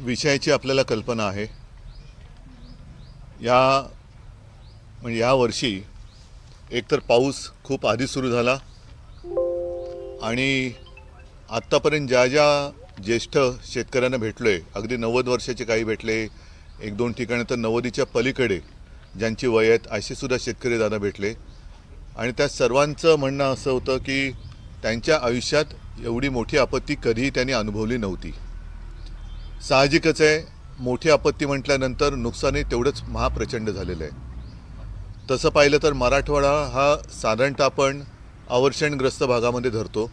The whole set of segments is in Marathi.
विषयाची आपल्याला कल्पना आहे. या म्हणजे यावर्षी एकतर पाऊस खूप आधी सुरू झाला आणि आत्तापर्यंत ज्या ज्या ज्येष्ठ शेतकऱ्यांना भेटलो आहे अगदी नव्वद वर्षाचे काही भेटले एक दोन ठिकाणी तर नव्वदीच्या पलीकडे ज्यांची वय आहेत असेसुद्धा शेतकरी दादा भेटले. आणि त्या सर्वांचं म्हणणं असं होतं की त्यांच्या आयुष्यात एवढी मोठी आपत्ती कधीही त्यांनी अनुभवली नव्हती. साहजिकच आहे. मोठी आपत्ती म्हटल्यानंतर नुकसानही तेवढंच महाप्रचंड झालेलं आहे. तसं पाहिलं तर मराठवाडा हा साधारणतः आपण अवर्षणग्रस्त भागामध्ये धरतो.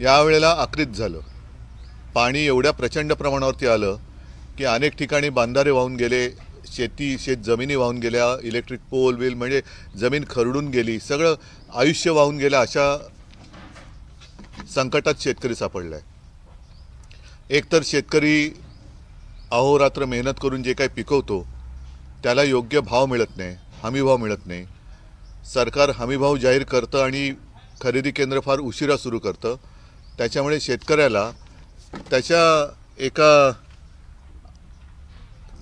यावेळेला आकृत झालं. पाणी एवढ्या प्रचंड प्रमाणावरती आलं की अनेक ठिकाणी बांधारे वाहून गेले शेती शेत जमिनी वाहून गेल्या इलेक्ट्रिक पोल बिल म्हणजे जमीन खरडून गेली सगळं आयुष्य वाहून गेलं अशा संकटात शेतकरी सापडला आहे एकतर शेतकरी अहोरात्र मेहनत करून जे काही पिकवतो त्याला योग्य भाव मिळत नाही हमीभाव मिळत नाही. सरकार हमीभाव जाहीर करतं आणि खरेदी केंद्र फार उशिरा सुरू करतं. त्याच्यामुळे शेतकऱ्याला त्याच्या एका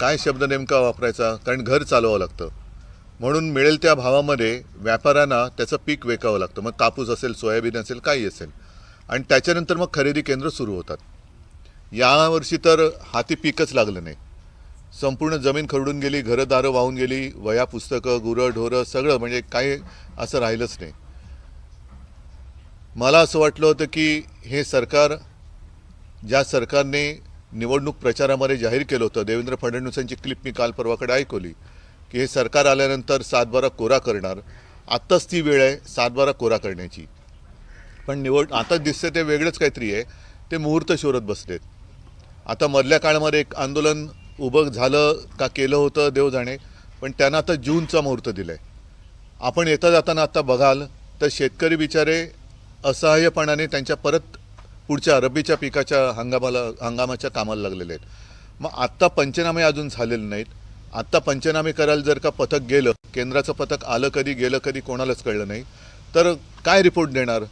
काय शब्द नेमका वापरायचा? कारण घर चालवावं लागतं. म्हणून मिळेल त्या भावामध्ये व्यापाऱ्यांना त्याचं पीक विकावं लागतं. मग कापूस असेल सोयाबीन असेल काही असेल. आणि त्याच्यानंतर मग खरेदी केंद्र सुरू होतात. यावर्षी तर हाती पीकच लागलं नाही. संपूर्ण जमीन खरडून गेली घरं दारं वाहून गेली वया पुस्तकं गुरं ढोरं सगळं म्हणजे काही असं राहिलंच नाही. मला असं वाटलं होतं की हे सरकार ज्या सरकारने निवडणूक प्रचारामध्ये जाहीर केलं होतं देवेंद्र फडणवीसांची क्लिप मी काल परवाकडे ऐकवली की हे सरकार आल्यानंतर सातबारा कोरा करणार. आत्ताच ती वेळ आहे सातबारा कोरा करण्याची. पण निवड आता दिसते ते वेगळंच काहीतरी आहे. ते मुहूर्त शोधत बसलेत. आता मधल्या काळामध्ये एक आंदोलन उभं झालं का केलं होतं देव जाणे पण त्यांना आता जूनचा मुहूर्त दिला आहे आपण येता जाताना आता बघाल तर शेतकरी बिचारे असहाय्यपणाने त्यांच्या परत पुढच्या रब्बीच्या पिकाच्या हंगामाला हंगामाच्या कामाला लागलेले आहेत. मग आत्ता पंचनामे अजून झालेले नाहीत. आत्ता पंचनामे करायला जर का पथक गेलं केंद्राचं पथक आलं कधी गेलं कधी कोणालाच कळलं नाही तर काय रिपोर्ट देणार?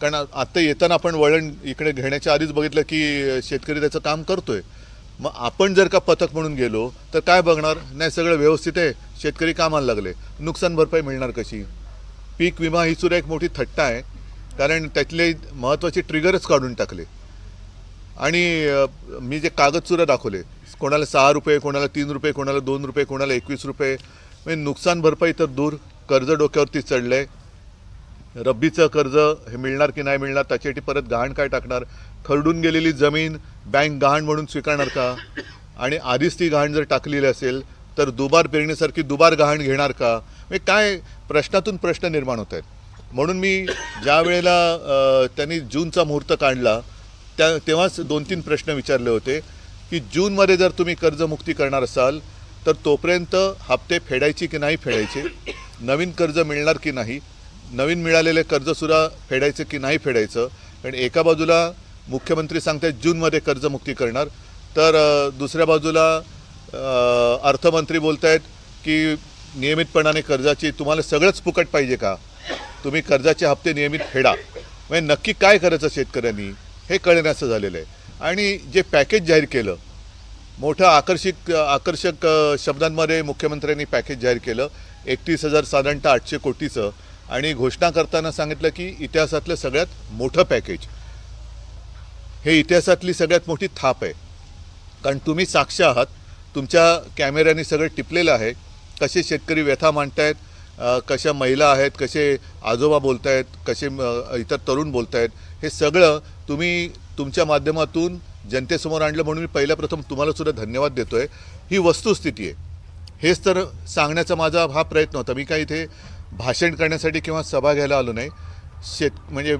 कारण आत्ता येताना आपण वळण इकडे घेण्याच्या आधीच बघितलं की शेतकरी त्याचं काम करतोय. मग आपण जर का पथक म्हणून गेलो तर काय बघणार? नाही सगळं व्यवस्थित आहे. शेतकरी कामाला लागले. नुकसान भरपाई मिळणार कशी? पीक विमा ही सुद्धा एक मोठी थट्टा आहे. कारण त्यातले महत्त्वाचे ट्रिगरच काढून टाकले. आणि मी जे कागदसुद्धा दाखवले. कोणाला सहा रुपये कोणाला तीन रुपये कोणाला दोन रुपये कोणाला एकवीस रुपये. म्हणजे नुकसान भरपाई तर दूर. कर्ज डोक्यावरती चढलं आहे रब्बीचं कर्ज हे मिळणार की नाही मिळणार त्याच्यासाठी परत गहाण काय टाकणार? खरडून गेलेली जमीन बँक गहाण म्हणून स्वीकारणार का? आणि आधीच ती गहाण जर टाकलेली असेल तर दुबार पेरणीसारखी दुबार गहाण घेणार का? म्हणजे काय प्रश्नातून प्रश्न निर्माण होत आहेत. म्हणून मी ज्या वेळेला त्यांनी जूनचा मुहूर्त काढला त्या तेव्हाच दोन तीन प्रश्न विचारले होते की जूनमध्ये जर तुम्ही कर्जमुक्ती करणार असाल तर तोपर्यंत हप्ते फेडायची की नाही फेडायचे? नवीन कर्ज मिळणार की नाही? नवीन मिळालेले कर्जसुद्धा फेडायचं की नाही फेडायचं कारण एका बाजूला मुख्यमंत्री सांगतात जूनमध्ये कर्जमुक्ती करणार तर दुसऱ्या बाजूला अर्थमंत्री बोलत आहेत की नियमितपणाने कर्जाची तुम्हाला सगळंच फुकट पाहिजे का? तुम्ही कर्जाचे हप्ते नियमित फेडा. म्हणजे नक्की काय करायचं शेतकऱ्यांनी हे कळण्याचं झालेलं आहे. आणि जे पॅकेज जाहीर केलं मोठं आकर्षित आकर्षक शब्दांमध्ये मुख्यमंत्र्यांनी पॅकेज जाहीर केलं एकतीस हजार साधारणतः आठशे कोटीचं आणि घोषणा करताना सांगितलं की इतिहासातलं सगळ्यात मोठं पॅकेज हे इतिहासातली सगळ्यात मोठी थाप आहे. कारण तुम्ही साक्ष आहात तुमच्या कॅमेऱ्याने सगळं टिपलेलं आहे. कसे शेतकरी व्यथा मांडतायत कशा महिला आहेत कसे आजोबा बोलत आहेत कसे इतर तरुण बोलत आहेत हे सगळं तुम्ही तुमच्या माध्यमातून जनतेसमोर आणलं म्हणून मी पहिल्या प्रथम तुम्हाला सुद्धा धन्यवाद देतो आहे ही वस्तुस्थिती आहे. हेच तर सांगण्याचा माझा हा प्रयत्न होता. मी काही इथे भाषण करण्यासाठी किंवा सभा घ्यायला आलो नाही. शेत म्हणजे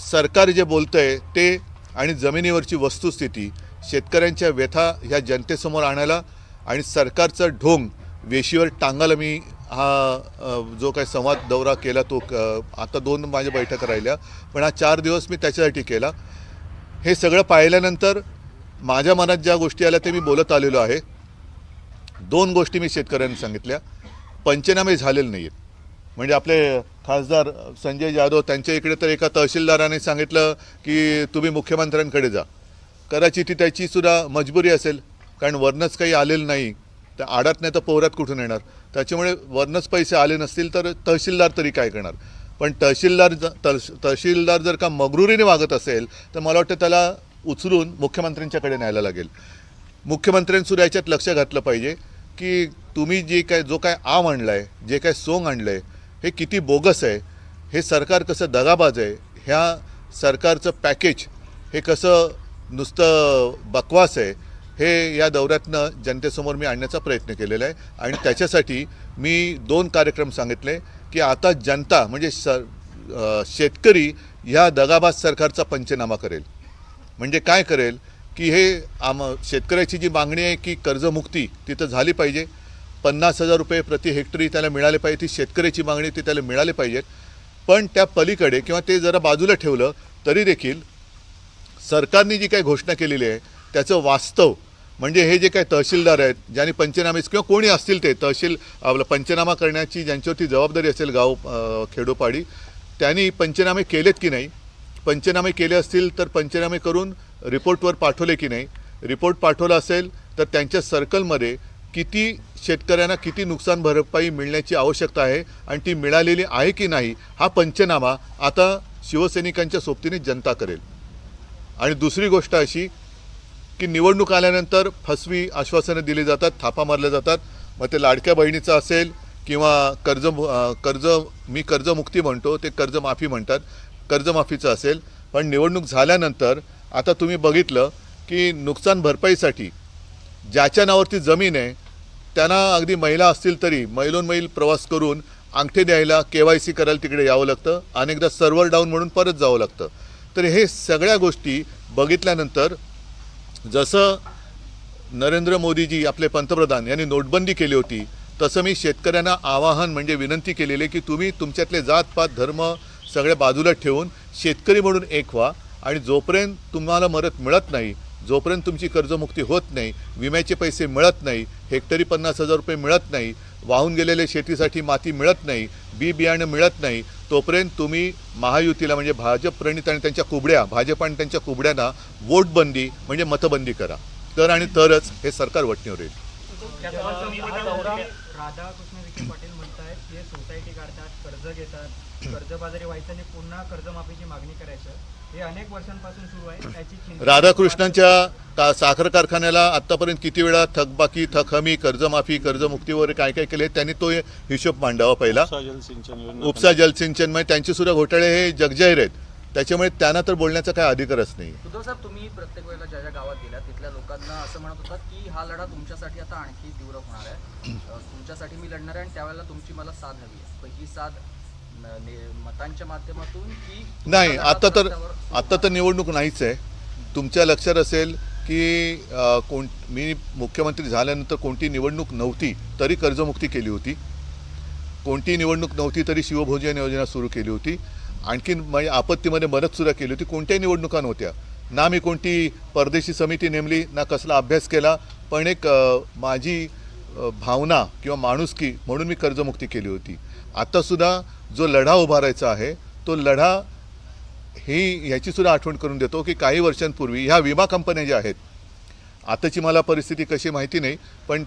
सरकार जे बोलतं आहे ते आणि जमिनीवरची वस्तुस्थिती शेतकऱ्यांच्या व्यथा ह्या जनतेसमोर आणायला आणि सरकारचं ढोंग वेशीवर टांगायला मी हा जो काही संवाद दौरा केला तो आता दोन माझ्या बैठक राहिल्या. पण हा चार दिवस मी त्याच्यासाठी केला. हे सगळं पाहिल्यानंतर माझ्या मनात ज्या गोष्टी आल्या ते मी बोलत आलेलो आहे. दोन गोष्टी मी शेतकऱ्यांनी सांगितल्या. पंचनामे झालेले नाही आहेत म्हणजे आपले खासदार संजय जाधव त्यांच्या इकडे तर एका तहसीलदाराने सांगितलं की तुम्ही मुख्यमंत्र्यांकडे जा. कदाचित ती त्याची सुद्धा मजबुरी असेल कारण वरनंच काही आलेलं नाही. तर आडात नाही तर पोहरात कुठून येणार? त्याच्यामुळे वरनंच पैसे आले नसतील तर तहसीलदार तरी काय करणार? पण तहसीलदार तहसीलदार जर का मगरुरीने वागत असेल तर मला वाटतं त्याला उचलून मुख्यमंत्र्यांच्याकडे न्यायला लागेल. मुख्यमंत्र्यांसुद्धा याच्यात लक्ष घातलं पाहिजे की तुम्ही जे काय जो काय आम आणला आहे जे काय सोंग आणलं आहे हे किती बोगस आहे हे सरकार कसं दगाबाज आहे ह्या सरकारचं पॅकेज हे कसं नुसतं बकवास आहे हे या दौऱ्यातनं जनतेसमोर मी आणण्याचा प्रयत्न केलेला आहे. आणि त्याच्यासाठी मी दोन कार्यक्रम सांगितले की आता जनता म्हणजे सर शेतकरी ह्या दगाबाज सरकारचा पंचनामा करेल. म्हणजे काय करेल की हे आम शेतकऱ्याची जी मागणी आहे की कर्जमुक्ती तिथं झाली पाहिजे पन्नास हजार रुपये प्रति हेक्टरी त्याला मिळाले पाहिजे ती शेतकऱ्याची मागणी ती त्याला मिळाले पाहिजेत. पण त्या पलीकडे किंवा ते जरा बाजूला ठेवलं तरी देखील सरकारने जी काही घोषणा केलेली आहे त्याचं वास्तव म्हणजे हे जे काही तहसीलदार आहेत ज्यांनी पंचनामे किंवा कोणी असतील ते तहसील आपलं पंचनामा करण्याची ज्यांच्यावरती जबाबदारी असेल गाव खेडोपाडी त्यांनी पंचनामे केलेत की नाही? पंचनामे केले असतील तर पंचनामे करून रिपोर्टवर पाठवले की नाही? रिपोर्ट पाठवला असेल तर त्यांच्या सर्कलमध्ये किती शेतकऱ्यांना किती नुकसान भरपाई मिळण्याची आवश्यकता आहे आणि ती मिळालेली आहे की नाही हा पंचनामा आता शिवसैनिकांच्या सोबतीने जनता करेल. आणि दुसरी गोष्ट अशी की निवडणूक आल्यानंतर फसवी आश्वासनं दिली जातात थापा मारल्या जातात. मग ते लाडक्या बहिणीचं असेल किंवा कर्ज कर्ज मी कर्जमुक्ती म्हणतो ते कर्जमाफी म्हणतात कर्जमाफीचं असेल. पण निवडणूक झाल्यानंतर आता तुम्ही बघितलं की नुकसान भरपाईसाठी ज्याच्या नावावरती जमीन आहे त्यांना अगदी महिला असतील तरी मैलोन मैल प्रवास करून अंगठे द्यायला के वाय सी करायला तिकडे यावं लागतं. अनेकदा सर्व्हर डाऊन म्हणून परत जावं लागतं. तर हे सगळ्या गोष्टी बघितल्यानंतर जसं नरेंद्र मोदीजी आपले पंतप्रधान यांनी नोटबंदी केली होती तसं मी शेतकऱ्यांना आवाहन म्हणजे विनंती केलेली आहे की तुम्ही तुमच्यातले जातपात धर्म सगळ्या बाजूला ठेवून शेतकरी म्हणून एक व्हा आणि जोपर्यंत तुम्हाला मदत मिळत नाही जोपर्यंत तुमची कर्जमुक्ती होत नाही विम्याचे पैसे मिळत नाही हेक्टरी पन्नास हजार रुपये मिळत नाही वाहून गेलेले शेतीसाठी माती मिळत नाही बी बियाणं मिळत नाही तोपर्यंत तुम्ही महायुतीला म्हणजे भाजप प्रणित आणि त्यांच्या कुबड्या भाजप आणि त्यांच्या कुबड्यांना वोटबंदी म्हणजे मतबंदी करा. तर आणि तरच हे सरकार वटणीवर येईल. हे सोसायटी काढतात कर्ज घेतात. कर्जबाजारी व्हायचं आणि पुन्हा कर्जमाफीची मागणी करायचं. हे अनेक वर्षांपासून सुरू आहे. त्याची चिंता राधाकृष्णांच्या का साखर कारखान्याला आत्तापर्यंत किती वेळा थकबाकी थकहमी कर्जमाफी कर्जमुक्ती वगैरे काय काय केले त्यांनी तो हिशोब मांडावा पहिला. उपसा जलसिंचन उपसा जलसिंचन म्हणजे त्यांचे सुद्धा घोटाळे हे जगजाहीर आहेत. त्याच्यामुळे त्यांना तर बोलण्याचा काय अधिकारच नाही. साहेब तुम्ही प्रत्येक वेळेला ज्या ज्या गावात गेला तिथल्या लोकांना असं म्हणत होतात की हा लढा तुमच्यासाठी आता आणखी तीव्र होणार आहे. तुमच्यासाठी मी लढणार आहे आणि त्यावेळेला तुमची मला साथ हवी आहे. पण ही साथ मतांच्या माध्यमातून की नाही आता तर आता तर निवडणूक नाहीच आहे. तुमच्या लक्षात असेल की कोण मी मुख्यमंत्री झाल्यानंतर कोणती निवडणूक नव्हती तरी कर्जमुक्ती केली होती. कोणती निवडणूक नव्हती तरी शिवभोजन योजना सुरू केली होती. आणखीन म्हणजे आपत्तीमध्ये मदतसुद्धा केली होती. कोणत्याही निवडणुका नव्हत्या. ना मी कोणती परदेशी समिती नेमली ना कसला अभ्यास केला पण एक माझी भावना किंवा माणुसकी म्हणून मी कर्जमुक्ती केली होती. आत्तासुद्धा जो लढा उभारायचा आहे तो लढा ही ह्याचीसुद्धा आठवण करून देतो की काही वर्षांपूर्वी ह्या विमा कंपन्या ज्या आहेत आताची मला परिस्थिती कशी माहिती नाही पण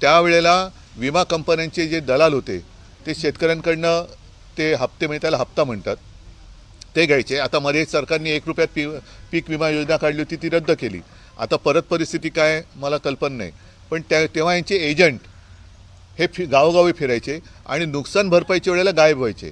त्यावेळेला विमा कंपन्यांचे जे दलाल होते ते शेतकऱ्यांकडनं ते हप्ते म्हणजे त्याला हप्ता म्हणतात. ते घ्यायचे. आता मध्ये सरकारने एक रुपयात पी पीक विमा योजना काढली होती ती रद्द केली. आता परत परिस्थिती काय? मला कल्पना नाही. पण त्या तेव्हा यांचे एजंट हे फि गावोगावी फिरायचे आणि नुकसान भरपाईच्या वेळेला गायब व्हायचे.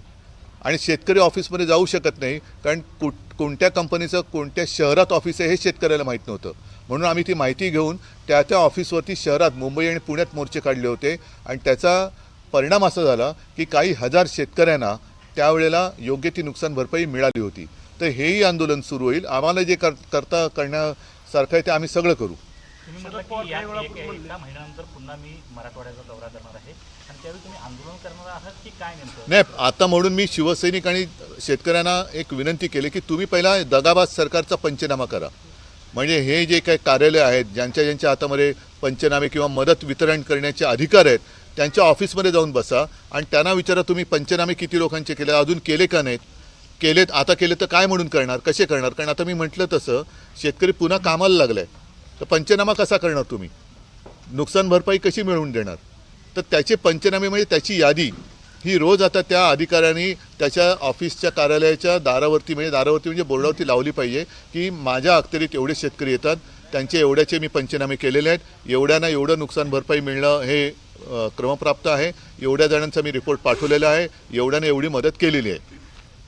आणि शेतकरी ऑफिसमध्ये जाऊ शकत नाही कारण कुठ कोणत्या कंपनीचं कोणत्या शहरात ऑफिस आहे हे शेतकऱ्याला माहीत नव्हतं. म्हणून आम्ही ती माहिती घेऊन त्या त्या ऑफिसवरती शहरात मुंबई आणि पुण्यात मोर्चे काढले होते. आणि त्याचा परिणाम असा झाला की काही हजार शेतकऱ्यांना त्यावेळेला योग्य ती नुकसान भरपाई मिळाली होती. तर हेही आंदोलन सुरू होईल. आम्हाला जे कर करता करण्यासारखं आहे ते आम्ही सगळं करू. नाही आता म्हणून मी शिवसैनिक आणि शेतकऱ्यांना एक विनंती केली की तुम्ही पहिला दगाबाज सरकारचा पंचनामा करा. म्हणजे हे जे काही कार्यालय आहेत ज्यांच्या ज्यांच्या हातामध्ये पंचनामे किंवा मदत वितरण करण्याचे अधिकार आहेत त्यांच्या ऑफिसमध्ये जाऊन बसा आणि त्यांना विचारा तुम्ही पंचनामे किती लोकांचे केले अजून केले का नाहीत? केलेत आता केले तर काय म्हणून करणार कसे करणार? कारण आता मी म्हटलं तसं शेतकरी पुन्हा कामाला लागलाय. तर पंचनामा कसा करणार तुम्ही? नुकसान भरपाई कशी मिळवून देणार? तर त्याचे पंचनामे म्हणजे त्याची यादी. ही रोज आता त्या अधिकाऱ्यांनी त्याच्या ऑफिसच्या कार्यालयाच्या दारावरती म्हणजे दारावरती म्हणजे बोर्डावरती लावली पाहिजे की माझ्या अखत्यारीत एवढे शेतकरी येतात त्यांचे एवढ्याचे मी पंचनामे केलेले आहेत एवढ्यांना एवढं नुकसान भरपाई मिळणं हे क्रमप्राप्त आहे. एवढ्या जणांचा मी रिपोर्ट पाठवलेला आहे. एवढ्याने एवढी मदत केलेली आहे.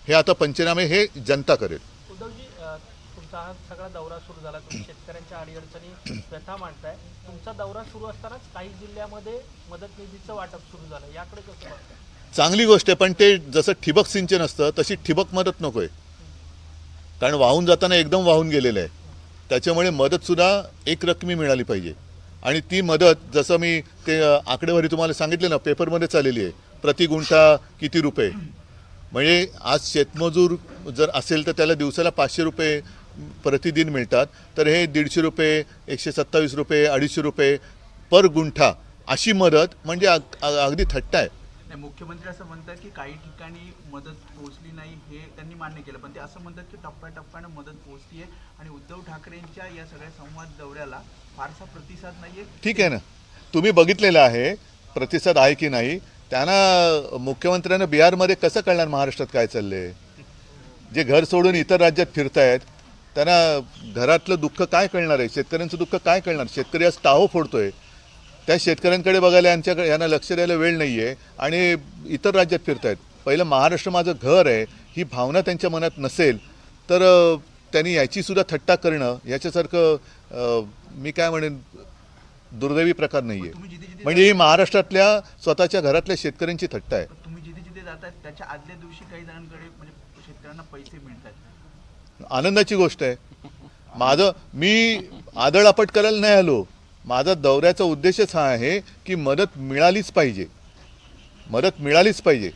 हे आता पंचनामे हे जनता करेल. तुमचा हा सगळा दौरा सुरू झाला. तुम्ही शेतकऱ्यांच्या अडीअडचणी व्यथा मांडताय. तुमचा दौरा सुरू असतानाच काही जिल्ह्यामध्ये मदत निधीचं वाटप सुरू झालं. याकडे कसं बघताय? चांगली गोष्ट आहे पण ते जसं ठिबक सिंचन असतं तशी ठिबक मदत नको आहे कारण वाहून जाताना एकदम वाहून गेलेलं आहे. त्याच्यामुळे मदतसुद्धा एक रकमी मिळाली पाहिजे. आणि ती मदत जसं मी ते आकडेवारी तुम्हाला सांगितले ना पेपरमध्येच आलेली आहे प्रति गुंठा किती रुपये? म्हणजे आज शेतमजूर जर असेल तर त्याला दिवसाला पाचशे रुपये प्रतिदिन मिळतात. तर हे दीडशे रुपये एकशे सत्तावीस रुपये अडीचशे रुपये पर गुंठा अशी मदत म्हणजे अग अगदी थट्टा आहे. नाही मुख्यमंत्री असं म्हणतात की काही ठिकाणी मदत पोहोचली नाही हे त्यांनी मान्य केलं. पण ते असं म्हणतात की टप्प्याटप्प्यानं मदत पोहोचली आहे आणि उद्धव ठाकरेंच्या या सगळ्या संवाद दौऱ्याला फारसा प्रतिसाद नाहीये. ठीक आहे ना. तुम्ही बघितलेलं आहे प्रतिसाद आहे की नाही. त्यांना मुख्यमंत्र्यांना बिहारमध्ये कसं कळणार महाराष्ट्रात काय चाललंय? जे घर सोडून इतर राज्यात फिरतायत त्यांना घरातलं दुःख काय कळणार आहे? शेतकऱ्यांचं दुःख काय कळणार? शेतकरी आज टाहो फोडतोय. त्या शेतकऱ्यांकडे बघायला यांच्याकडे यांना लक्ष द्यायला वेळ नाही आहे आणि इतर राज्यात फिरतायत. पहिलं महाराष्ट्र माझं घर आहे ही भावना त्यांच्या मनात नसेल तर त्यांनी याची सुद्धा थट्टा करणं याच्यासारखं मी काय म्हणेन दुर्दैवी प्रकार नाही आहे म्हणजे ही महाराष्ट्रातल्या स्वतःच्या घरातल्या शेतकऱ्यांची थट्टा आहे. तुम्ही जिथे जिथे जातात त्याच्या आदल्या दिवशी काही जणांकडे म्हणजे शेतकऱ्यांना पैसे मिळतात. आनंदाची गोष्ट आहे. माझं मी आदळ आपट करायला नाही आलो. माझा दौऱ्याचा उद्देशच हा आहे की मदत मिळालीच पाहिजे. मदत मिळालीच पाहिजे.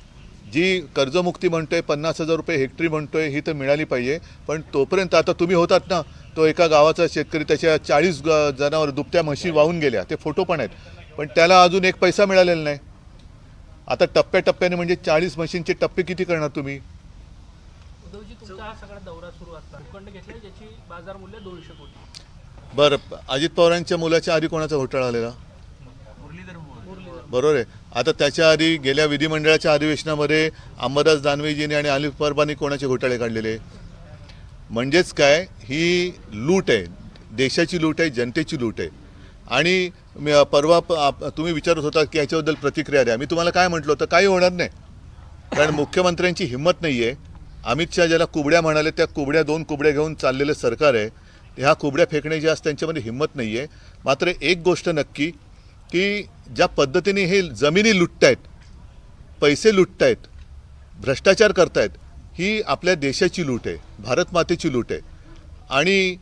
जी कर्जमुक्ती म्हणतोय पन्नास हजार रुपये हेक्टरी म्हणतोय ही तर मिळाली पाहिजे. पण तोपर्यंत आता तुम्ही होतात ना तो एका गावाचा शेतकरी त्याच्या चाळीस जनावर दुभत्या म्हशी वाहून गेल्या. ते फोटो पण आहेत. पण त्याला अजून एक पैसा मिळालेला नाही. आता टप्प्याटप्प्याने म्हणजे चाळीस म्हशींचे टप्पे किती करणार तुम्ही? उद्धवजी तुमचा हा सगळा दौरा सुरू असताना भूखंड घेतला ज्याची बाजार मूल्य दोनशे कोटी. बरं अजित पवारांच्या मुलाच्या आधी कोणाचा घोटाळा आलेला बरोबर आहे. आता त्याच्या आधी गेल्या विधिमंडळाच्या अधिवेशनामध्ये अंबादास दानवेजीने आणि अलिफ परबांनी कोणाचे घोटाळे काढलेले? म्हणजेच काय? ही लूट आहे. देशाची लूट आहे जनतेची लूट आहे. आणि परवा तुम्ही विचारत होता की याच्याबद्दल प्रतिक्रिया द्या. मी तुम्हाला काय म्हटलं होतं? काही होणार नाही. कारण मुख्यमंत्र्यांची हिंमत नाही आहे अमित शहा ज्याला कुबड्या म्हणाले त्या कुबड्या दोन कुबड्या घेऊन चाललेलं सरकार आहे. ह्या कुबड्या फेकण्याची आज त्यांच्यामध्ये हिंमत नाही आहे मात्र एक गोष्ट नक्की की ज्या पद्धतीने हे जमिनी लुटतायत पैसे लुटतायत भ्रष्टाचार करतायत ही आपल्या देशाची लूट आहे भारत मातेची लूट आहे. आणि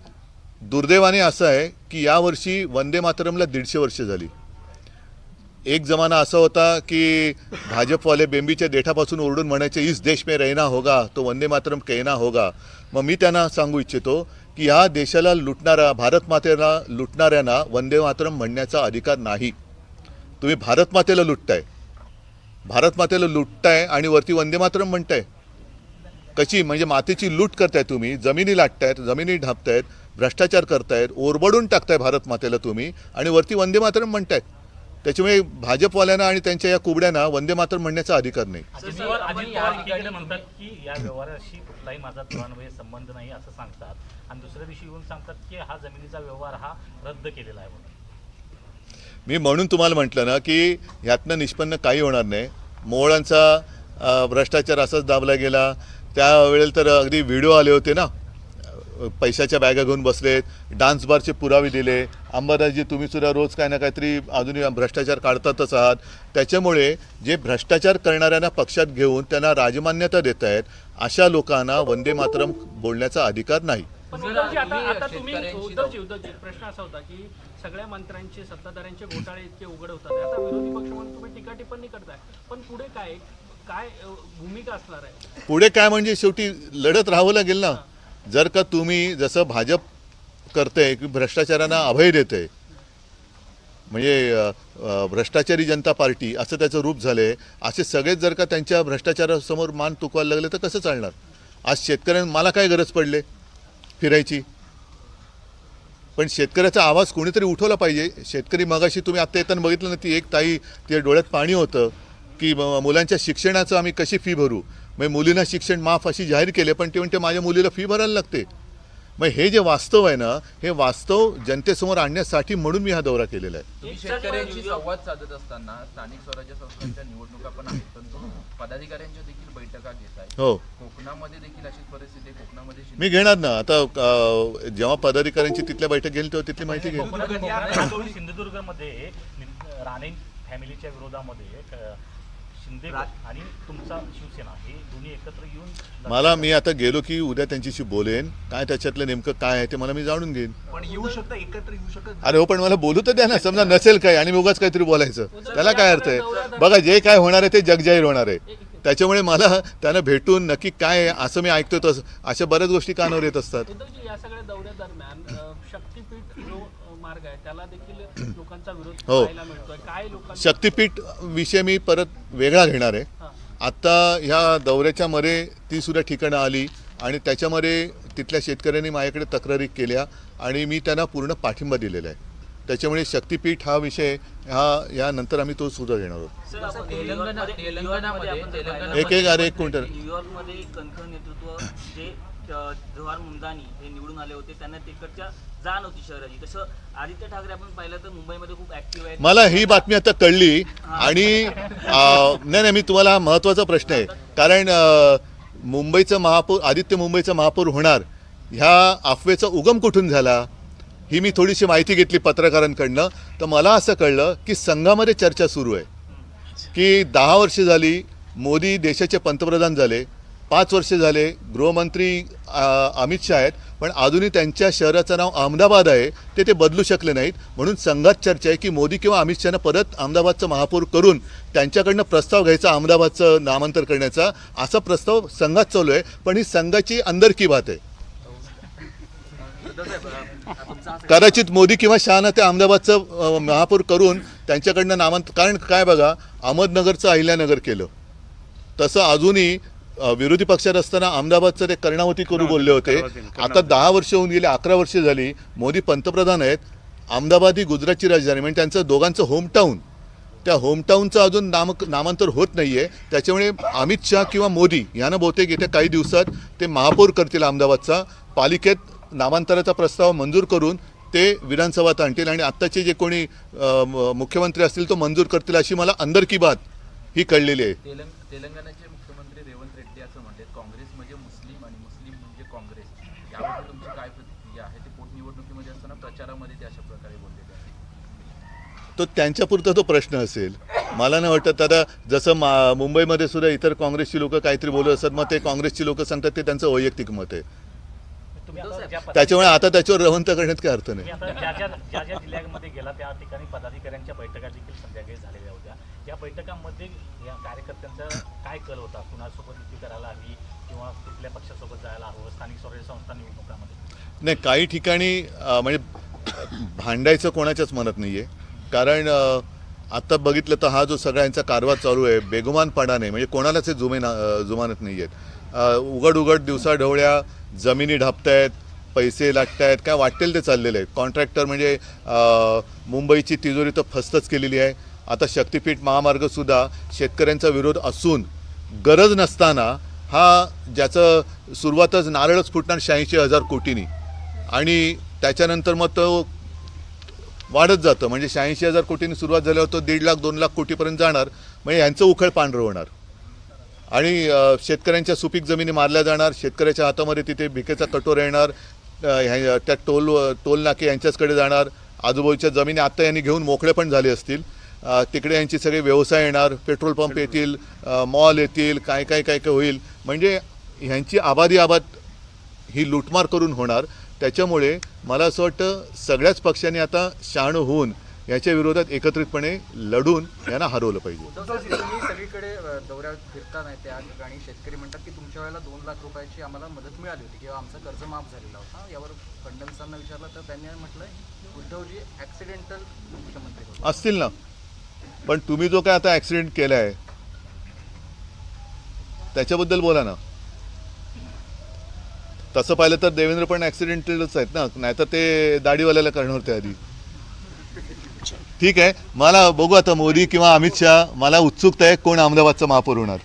दुर्दैवाने असं आहे की यावर्षी वंदे मातरमला दीडशे वर्ष झाली. एक जमाना असा होता की भाजपवाले बेंबीच्या देठापासून ओरडून म्हणायचे इस देश में रहना होगा तो वंदे मातरम कहना होगा. मग मी त्यांना सांगू इच्छितो की ह्या देशाला लुटणारा भारत मातेला लुटणाऱ्यांना वंदे मातरम म्हणण्याचा अधिकार नाही. तुम्ही भारत मातेला लुटताय. भारत मातेला लुटताय आणि वरती वंदे मातरम म्हणताय. कशी? म्हणजे मातेची लूट करताय तुम्ही जमिनी लाटतायत जमिनी ढापतायत भ्रष्टाचार करतायत ओरबडून टाकताय भारत मातेला तुम्ही आणि वरती वंदे मातरम म्हणतायत. त्याच्यामुळे भाजपवाल्यांना आणि त्यांच्या या कुबड्यांना वंदे मातरम म्हणण्याचा अधिकार नाही. म्हणतात की या व्यवहाराशी कुठलाही माझा संबंध नाही असं सांगतात. आणि दुसऱ्या दिवशी येऊन सांगतात की हा जमिनीचा व्यवहार हा रद्द केलेला आहे म्हणून. मी म्हणून तुम्हाला म्हटलं ना की ह्यातनं निष्पन्न काही होणार नाही. मोहळांचा भ्रष्टाचार असाच दाबला गेला. त्यावेळेला तर अगदी व्हिडिओ आले होते ना. पैशाच्या बॅगा घेऊन बसलेत डान्स बारचे पुरावे दिले. अंबादासजी तुम्ही सुद्धा रोज काय ना काहीतरी अजूनही भ्रष्टाचार काढतातच आहात. त्याच्यामुळे जे भ्रष्टाचार करणाऱ्यांना पक्षात घेऊन त्यांना राजमान्यता देत आहेत अशा लोकांना वंदे मातरम बोलण्याचा अधिकार नाही. प्रश्न असा होता की सगळ्या मंत्र्यांचे सत्ताधाऱ्यांचे घोटाळे इतके उघड होतात. आता विरोधी पक्ष म्हणून तुम्ही टीका टिप्पणी करताय. पण पुढे काय काय भूमिका असणार आहे? पुढे काय म्हणजे शेवटी लढत राहावं लागेल ना? जर का तुम्ही जसं भाजप करते की भ्रष्टाचारांना अभय देते. म्हणजे भ्रष्टाचारी जनता पार्टी असं त्याचं रूप झालं आहे असे सगळेच जर का त्यांच्या भ्रष्टाचारासमोर मान तुकवायला लागले तर कसं चालणार? आज शेतकऱ्यांना मला काय गरज पडले फिरायची? पण शेतकऱ्याचा आवाज कोणीतरी उठवला पाहिजे. शेतकरी मगाशी तुम्ही आत्ता येताना बघितलं ना ती एक ताई ते डोळ्यात पाणी होतं की मुलांच्या शिक्षणाचं आम्ही कशी फी भरू? म्हणजे मुलींना शिक्षण माफ अशी जाहीर केले पण ते म्हणते माझ्या मुलीला फी भरायला लागते. मग हे जे वास्तव आहे ना हे वास्तव जनतेसमोर आणण्यासाठी म्हणून मी हा दौरा केलेला आहे तुम्ही शेतकऱ्यांशी संवाद साधत असताना स्थानिक स्वराज्य संस्थांच्या निवडणुका पण आहेत पण पदाधिकाऱ्यांच्या देखील बैठका घेत आहे हो कोकणामध्ये देखील अशीच परिस्थिती आहे कोकणामध्ये मी घेणार ना आता अ, जेव्हा पदाधिकाऱ्यांची तिथल्या बैठक घेईल तेव्हा तिथली माहिती घेईल कोकणात सिंधुदुर्गमध्ये नि- राणे फॅमिलीच्या विरोधामध्ये अ, शिंदे आणि तुमचा शिवसेना हे दोन्ही एकत्र येऊन मला मी आता गेलो की उद्या त्यांच्याशी बोलेन काय त्याच्यातलं नेमकं काय आहे ते मला मी जाणून घेईन. पण येऊ शकता एकत्र येऊ शकत अरे हो पण मला बोलू तर द्या ना समजा नसेल काय आणि उगाच काहीतरी बोलायचं. त्याला काय अर्थ आहे? बघा जे काय होणार आहे ते जगजाहीर होणार आहे. त्याच्यामुळे मला त्यांना भेटून नक्की काय आहे असं मी ऐकतो तसं. अशा बऱ्याच गोष्टी कानावर येत असतात. या सगळ्या दौऱ्यादरम्यान शक्तीपीठ जो मार्ग आहे त्याला देखील लोकांचा विरोध हो. पाहायला मिळतोय. काय लोकांना शक्तीपीठ विषय मी परत वेगळा घेणार आहे. आत्ता ह्या दौऱ्याच्या मध्ये ती सुद्धा ठिकाणं आली आणि त्याच्यामध्ये तिथल्या शेतकऱ्यांनी माझ्याकडे तक्रारी केल्या आणि मी त्यांना पूर्ण पाठिंबा दिलेला आहे. त्याच्यामुळे शक्तीपीठ हा विषय हा यानंतर आम्ही तो सुद्धा घेणार आहोत. आपण एक एक अरे एक क्विंटल. न्यूयॉर्कमध्ये कणखर नेतृत्व जे अ, जवाहर मुमदानी हे निवडून आले होते. त्यांना तिकडच्या जाण होती शहराची. तसं आदित्य ठाकरे आपण पाहिलं तर मुंबईमध्ये खूप ऍक्टिव्ह आहेत. मला ही बातमी आता कळली आणि नाही नाही मी तुम्हाला महत्त्वाचा प्रश्न आहे. कारण मुंबईचं महापौर आदित्य मुंबईचा महापौर होणार ह्या अफवेचा उगम कुठून झाला? ही मी थोडीशी माहिती घेतली पत्रकारांकडनं. तर मला असं कळलं की संघामध्ये चर्चा सुरू आहे. की दहा वर्ष झाली मोदी देशाचे पंतप्रधान झाले पाच वर्ष झाले गृहमंत्री अमित शहा आहेत पण अजूनही त्यांच्या शहराचं नाव अहमदाबाद आहे ते ते बदलू शकले नाहीत. म्हणून संघात चर्चा आहे की मोदी किंवा अमित शहानं परत अहमदाबादचं महापौर करून त्यांच्याकडनं प्रस्ताव घ्यायचा अहमदाबादचं नामांतर करण्याचा असा प्रस्ताव संघात चालू आहे. पण ही संघाची अंदरकी बात आहे. कदाचित मोदी किंवा शहानं ते अहमदाबादचं महापौर करून त्यांच्याकडनं नामांतर कारण काय बघा अहमदनगरचं अहिल्यानगर केलं. तसं अजूनही विरोधी पक्षात असताना अहमदाबादचं ते कर्णावती करू बोलले होते. आता दहा वर्ष होऊन गेले अकरा वर्ष झाली मोदी पंतप्रधान आहेत अहमदाबाद ही गुजरातची राजधानी म्हणजे त्यांचं दोघांचं होमटाऊन त्या होमटाऊनचं अजून नाम नामांतर होत नाही आहे त्याच्यामुळे अमित शहा किंवा मोदी यांना बहुतेक येत्या काही दिवसात ते महापौर करतील अहमदाबादचा. पालिकेत नामांतराचा प्रस्ताव मंजूर करून ते विधानसभात आणतील आणि आत्ताचे जे कोणी मुख्यमंत्री असतील तो मंजूर करतील अशी मला अंदर की बात ही कळलेली आहे. तेलंग तो त्यांच्यापुरता तो प्रश्न असेल. मला नाही वाटत. आता जसं मा मुंबईमध्ये सुद्धा इतर काँग्रेसची लोक काहीतरी बोलत असतात मग ते काँग्रेसची लोक सांगतात ते त्यांचं वैयक्तिक मत आहे. त्याच्यामुळे आता त्याच्यावर रवंत करण्यात काही अर्थ नाही. तुम्ही आता ज्या ज्या ज्या ज्या जिल्ह्यामध्ये गेला त्या ठिकाणी पदाधिकाऱ्यांच्या बैठका देखील संध्याकाळी झालेल्या होत्या. या बैठकांमध्ये या कार्यकर्त्यांचा काय कल होता? कुणासोबत युती करायला हवी किंवा कुठल्या पक्षासोबत जायला हवं? स्थानिक स्वराज्य संस्था निवडणुकामध्ये? नाही काही ठिकाणी म्हणजे भांडायचं कोणाच्याच मनात नाही आहे कारण आत्ता बघितलं तर हा जो सगळ्यांचा कारवा चालू आहे बेगुमानपणाने म्हणजे कोणालाच हे जुमे ना- जुमानत नाही आहेत. उघड उघड दिवसाढवळ्या जमिनी ढापतायत पैसे लागतायत काय वाटेल ते चाललेले आहेत कॉन्ट्रॅक्टर म्हणजे मुंबईची तिजोरी तर फस्तच केलेली आहे. आता शक्तिपीठ महामार्गसुद्धा शेतकऱ्यांचा विरोध असून गरज नसताना हा ज्याचं सुरुवातच नारळच फुटणार शहाऐंशी हजार कोटीनी. आणि त्याच्यानंतर मग तो वाढत जातं. म्हणजे शहाऐंशी हजार कोटींनी सुरुवात झाल्यावर तो दीड लाख दोन लाख कोटीपर्यंत जाणार. म्हणजे यांचं उखळ पांढरं होणार. आणि शेतकऱ्यांच्या सुपीक जमिनी मारल्या जाणार. शेतकऱ्याच्या हातामध्ये तिथे भिकेचा कटोरा येणार. ह्या- त्या टोल टोल नाके यांच्याचकडे जाणार. आजूबाजूच्या जमिनी आत्ता यांनी घेऊन मोकळे पण झाले असतील. तिकडे यांची सगळे व्यवसाय येणार. पेट्रोल पंप येतील मॉल येतील काय काय काय काय होईल. म्हणजे ह्यांची आबादी आबाद ही लुटमार करून होणार. त्याच्यामुळे मला असं वाटतं सगळ्याच पक्षांनी आता शहाणं होऊन याच्या विरोधात एकत्रितपणे लढून यांना हरवलं पाहिजे. तुम्ही सगळीकडे दौऱ्यात फिरता नाही त्या ठिकाणी शेतकरी म्हणतात की तुमच्या वेळेला दोन लाख रुपयाची आम्हाला मदत मिळाली होती किंवा आमचं कर्ज माफ झालेला होता. यावर फडणवीसांना विचारलं तर त्यांनी म्हटलंय उद्धवजी ॲक्सिडेंटल मुख्यमंत्री असतील ना. पण तुम्ही जो काय आता ॲक्सिडेंट केला आहे त्याच्याबद्दल बोला ना. तसं पाहिलं तर देवेंद्र पण ॲक्सिडेंटलच आहेत ना. नाहीतर ते दाढीवाल्याला करणार होते आधी ठीक आहे. मला बघू आता मोदी किंवा अमित शहा. मला उत्सुकता आहे कोण अहमदाबादचा महापौर होणार.